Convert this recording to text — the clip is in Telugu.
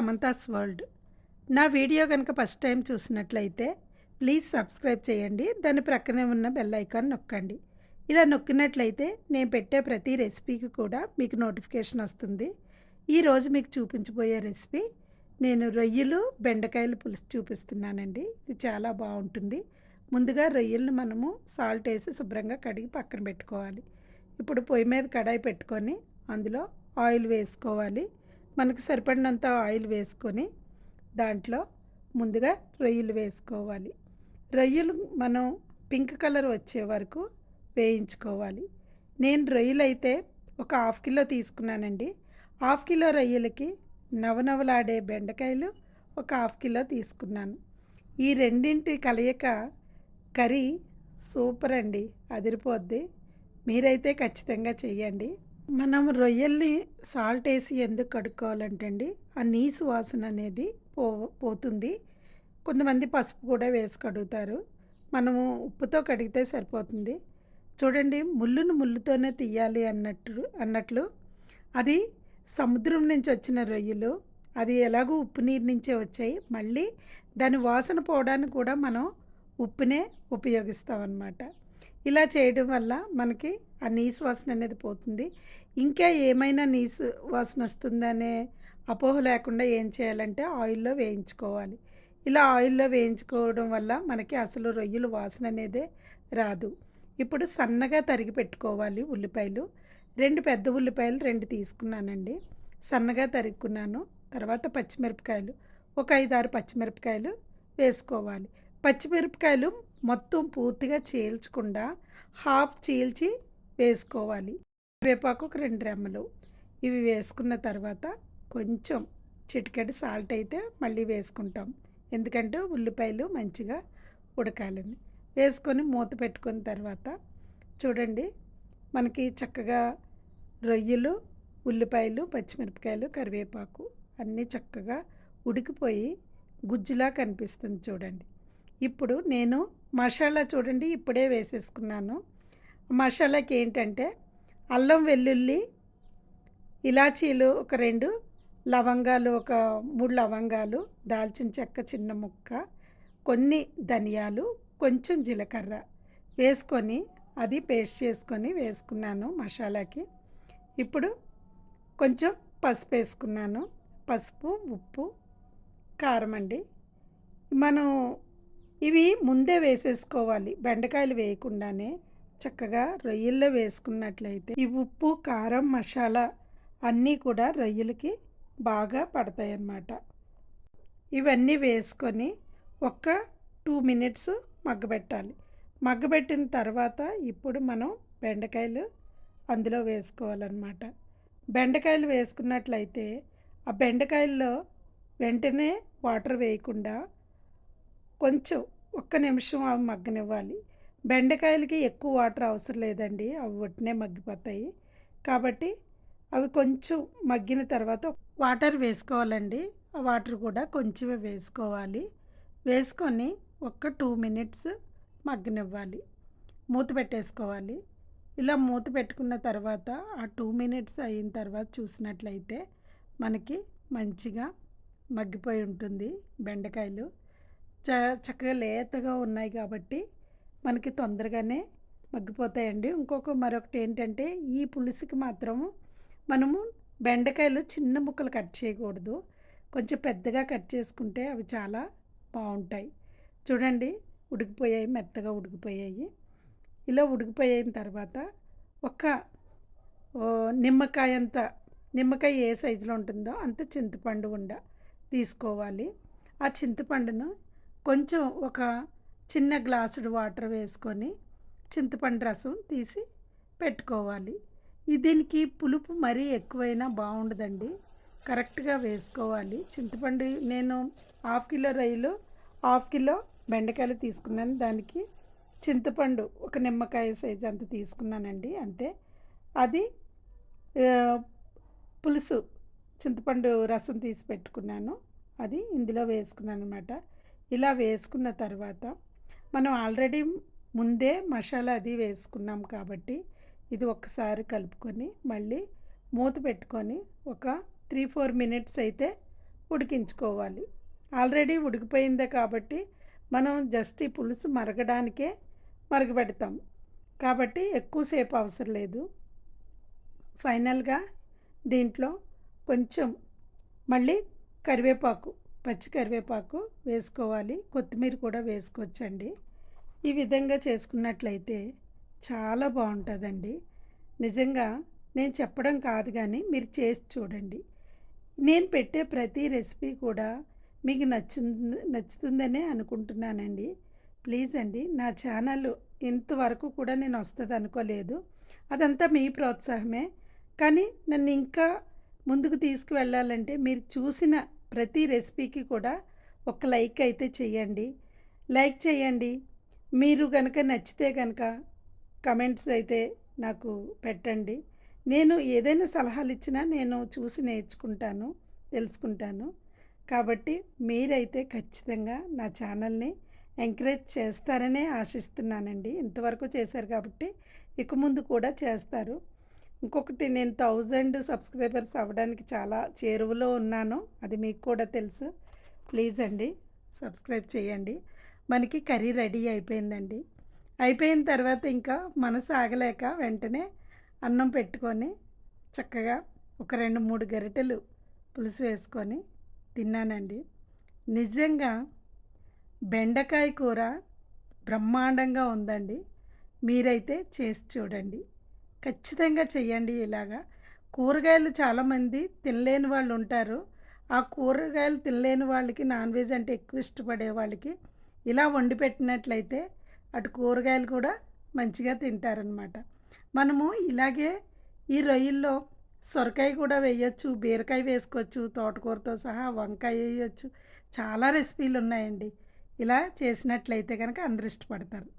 అమంతాస్ వరల్డ్. నా వీడియో కనుక ఫస్ట్ టైం చూసినట్లయితే ప్లీజ్ సబ్స్క్రైబ్ చేయండి. దాని ప్రక్కనే ఉన్న బెల్ ఐకాన్ నొక్కండి. ఇలా నొక్కినట్లయితే నేను పెట్టే ప్రతి రెసిపీకి కూడా మీకు నోటిఫికేషన్ వస్తుంది. ఈరోజు మీకు చూపించబోయే రెసిపీ నేను రొయ్యలు బెండకాయలు పులుసు చూపిస్తున్నానండి. ఇది చాలా బాగుంటుంది. ముందుగా రొయ్యలను మనము సాల్ట్ వేసి శుభ్రంగా కడిగి పక్కన పెట్టుకోవాలి. ఇప్పుడు పొయ్యి మీద కడాయి పెట్టుకొని అందులో ఆయిల్ వేసుకోవాలి. మనకు సరిపడినంత ఆయిల్ వేసుకొని దాంట్లో ముందుగా రొయ్యలు వేసుకోవాలి. రొయ్యలు మనం పింక్ కలర్ వచ్చే వరకు వేయించుకోవాలి. నేను రొయ్యలు అయితే ఒక హాఫ్ కిలో తీసుకున్నానండి. హాఫ్ కిలో రొయ్యలకి నవనవలాడే బెండకాయలు ఒక హాఫ్ కిలో తీసుకున్నాను. ఈ రెండింటి కలయిక కర్రీ సూపర్ అండి అదిరిపోద్ది. మీరైతే ఖచ్చితంగా చెయ్యండి. మనం రొయ్యల్ని సాల్ట్ వేసి ఎందుకు కడుక్కోవాలంటే అండి ఆ నీసు వాసన అనేది పో పోతుంది. కొంతమంది పసుపు కూడా వేసి కడుగుతారు. మనము ఉప్పుతో కడిగితే సరిపోతుంది. చూడండి ముళ్ళును ముళ్ళుతోనే తీయాలి అన్నట్టు అన్నట్లు. అది సముద్రం నుంచి వచ్చిన రొయ్యలు అది ఎలాగో ఉప్పు నీరు నుంచే వచ్చాయి. మళ్ళీ దాని వాసన పోవడానికి కూడా మనం ఉప్పునే ఉపయోగిస్తాం అన్నమాట ఇలా చేయడం వల్ల మనకి ఆ నీసు వాసన అనేది పోతుంది. ఇంకా ఏమైనా నీసు వాసన వస్తుందనే అపోహ లేకుండా ఏం చేయాలంటే ఆయిల్లో వేయించుకోవాలి. ఇలా ఆయిల్లో వేయించుకోవడం వల్ల మనకి అసలు రొయ్యలు వాసన అనేదే రాదు. ఇప్పుడు సన్నగా తరిగి పెట్టుకోవాలి ఉల్లిపాయలు. రెండు పెద్ద ఉల్లిపాయలు రెండు తీసుకున్నానండి. సన్నగా తరుక్కున్నాను. తర్వాత పచ్చిమిరపకాయలు. ఒక ఐదు ఆరు పచ్చిమిరపకాయలు వేసుకోవాలి. పచ్చిమిరపకాయలు మొత్తం పూర్తిగా చీల్చకుండా హాఫ్ చీల్చి వేసుకోవాలి. వేపాకు ఒక రెండు రెమ్మలు. ఇవి వేసుకున్న తర్వాత కొంచెం చిటికెడు సాల్ట్ అయితే మళ్ళీ వేసుకుంటాం. ఎందుకంటే ఉల్లిపాయలు మంచిగా ఉడకాలని. వేసుకొని మూత పెట్టుకున్న తర్వాత చూడండి మనకి చక్కగా రొయ్యలు ఉల్లిపాయలు పచ్చిమిరపకాయలు కరివేపాకు అన్నీ చక్కగా ఉడికిపోయి గుజ్జులా కనిపిస్తుంది చూడండి. ఇప్పుడు నేను మసాలా చూడండి ఇప్పుడే వేసేసుకున్నాను. మసాలాకి ఏంటంటే అల్లం వెల్లుల్లి ఇలాచీలు ఒక రెండు లవంగాలు ఒక మూడు లవంగాలు దాల్చిన చెక్క చిన్న ముక్క కొన్ని ధనియాలు కొంచెం జీలకర్ర వేసుకొని అది పేస్ట్ చేసుకొని వేసుకున్నాను మసాలాకి. ఇప్పుడు కొంచెం పసుపు వేసుకున్నాను. పసుపు ఉప్పు కారం అండి. మనం ఇవి ముందే వేసేసుకోవాలి. బెండకాయలు వేయకుండానే చక్కగా రొయ్యల్లో వేసుకున్నట్లయితే ఈ ఉప్పు కారం మసాలా అన్నీ కూడా రొయ్యలకి బాగా పడతాయి అన్నమాట ఇవన్నీ వేసుకొని ఒక్క టూ మినిట్స్ మగ్గబెట్టాలి. మగ్గబెట్టిన తర్వాత ఇప్పుడు మనం బెండకాయలు అందులో వేసుకోవాలన్నమాట. బెండకాయలు వేసుకున్నట్లయితే ఆ బెండకాయల్లో వెంటనే వాటర్ వేయకుండా కొంచెం ఒక్క నిమిషం అవి మగ్గనివ్వాలి. బెండకాయలకి ఎక్కువ వాటర్ అవసరం లేదండి. అవి ఒట్టినే మగ్గిపోతాయి. కాబట్టి అవి కొంచెం మగ్గిన తర్వాత వాటర్ వేసుకోవాలండి. ఆ వాటర్ కూడా కొంచెమే వేసుకోవాలి. వేసుకొని ఒక్క టూ మినిట్స్ మగ్గనివ్వాలి. మూత పెట్టేసుకోవాలి. ఇలా మూత పెట్టుకున్న తర్వాత ఆ టూ మినిట్స్ అయిన తర్వాత చూసినట్లయితే మనకి మంచిగా మగ్గిపోయి ఉంటుంది బెండకాయలు. చ చక్కగా లేతగా ఉన్నాయి కాబట్టి మనకి తొందరగానే మగ్గిపోతాయండి. ఇంకొక మరొకటి ఏంటంటే ఈ పులుసుకి మాత్రము మనము బెండకాయలు చిన్న ముక్కలు కట్ చేయకూడదు. కొంచెం పెద్దగా కట్ చేసుకుంటే అవి చాలా బాగుంటాయి. చూడండి ఉడికిపోయాయి మెత్తగా ఉడికిపోయాయి. ఇలా ఉడికిపోయిన తర్వాత ఒక నిమ్మకాయ అంత నిమ్మకాయ ఏ సైజులో ఉంటుందో అంత చింతపండు ఉండ తీసుకోవాలి. ఆ చింతపండును కొంచెం ఒక చిన్న గ్లాసుడు వాటర్ వేసుకొని చింతపండు రసం తీసి పెట్టుకోవాలి. దీనికి పులుపు మరీ ఎక్కువైనా బాగుండదండి. కరెక్ట్గా వేసుకోవాలి. చింతపండు నేను హాఫ్ కిలో రొయ్యలు హాఫ్ కిలో బెండకాయలు తీసుకున్నాను. దానికి చింతపండు ఒక నిమ్మకాయ సైజు అంత తీసుకున్నానండి. అంతే. అది పులుసు చింతపండు రసం తీసి పెట్టుకున్నాను. అది ఇందులో వేసుకున్నాను అనమాట ఇలా వేసుకున్న తర్వాత మనం ఆల్రెడీ ముందే మసాలా అది వేసుకున్నాం కాబట్టి ఇది ఒకసారి కలుపుకొని మళ్ళీ మూత పెట్టుకొని ఒక త్రీ ఫోర్ మినిట్స్ అయితే ఉడికించుకోవాలి. ఆల్రెడీ ఉడికిపోయిందే కాబట్టి మనం జస్ట్ ఈ పులుసు మరగడానికే మరగబెడతాం. కాబట్టి ఎక్కువసేపు అవసరం లేదు. ఫైనల్గా దీంట్లో కొంచెం మళ్ళీ కరివేపాకు పచ్చి కరివేపాకు వేసుకోవాలి. కొత్తిమీర కూడా వేసుకోవచ్చండి. ఈ విధంగా చేసుకున్నట్లయితే చాలా బాగుంటుందండి. నిజంగా నేను చెప్పడం కాదు కానీ మీరు చేసి చూడండి. నేను పెట్టే ప్రతి రెసిపీ కూడా మీకు నచ్చు నచ్చుతుందనే అనుకుంటున్నానండి. ప్లీజ్ అండి నా ఛానల్ ఇంతవరకు కూడా నేను వస్తుంది అనుకోలేదు. అదంతా మీ ప్రోత్సాహమే. కానీ నన్ను ఇంకా ముందుకు తీసుకువెళ్ళాలంటే మీరు చూసిన ప్రతి రెసిపీకి కూడా ఒక లైక్ అయితే చేయండి. లైక్ చేయండి. మీరు కనుక నచ్చితే కనుక కమెంట్స్ అయితే నాకు పెట్టండి. నేను ఏదైనా సలహాలు ఇచ్చినా నేను చూసి నేర్చుకుంటాను తెలుసుకుంటాను. కాబట్టి మీరైతే ఖచ్చితంగా నా ఛానల్ని ఎంకరేజ్ చేస్తారనే ఆశిస్తున్నానండి. ఇంతవరకు చేశారు కాబట్టి ఇక ముందు కూడా చేస్తారు. ఇంకొకటి నేను థౌజండ్ సబ్స్క్రైబర్స్ అవ్వడానికి చాలా చేరువలో ఉన్నాను. అది మీకు కూడా తెలుసు. ప్లీజ్ అండి సబ్స్క్రైబ్ చేయండి. మనకి కర్రీ రెడీ అయిపోయిందండి. అయిపోయిన తర్వాత ఇంకా మనసు ఆగలేక వెంటనే అన్నం పెట్టుకొని చక్కగా ఒక రెండు మూడు గరిటెలు పులుసు వేసుకొని తిన్నానండి. నిజంగా బెండకాయ కూర బ్రహ్మాండంగా ఉందండి. మీరైతే చేసి చూడండి. ఖచ్చితంగా చెయ్యండి ఇలాగా. కూరగాయలు చాలామంది తినలేని వాళ్ళు ఉంటారు. ఆ కూరగాయలు తినలేని వాళ్ళకి నాన్ వెజ్ అంటే ఎక్కువ ఇష్టపడే వాళ్ళకి ఇలా వండి పెట్టినట్లయితే అటు కూరగాయలు కూడా మంచిగా తింటారనమాట. మనము ఇలాగే ఈ రొయ్యల్లో సొరకాయ కూడా వేయచ్చు బీరకాయ వేసుకోవచ్చు తోటకూరతో సహా వంకాయ వేయచ్చు. చాలా రెసిపీలు ఉన్నాయండి. ఇలా చేసినట్లయితే కనుక అందరు ఇష్టపడతారు.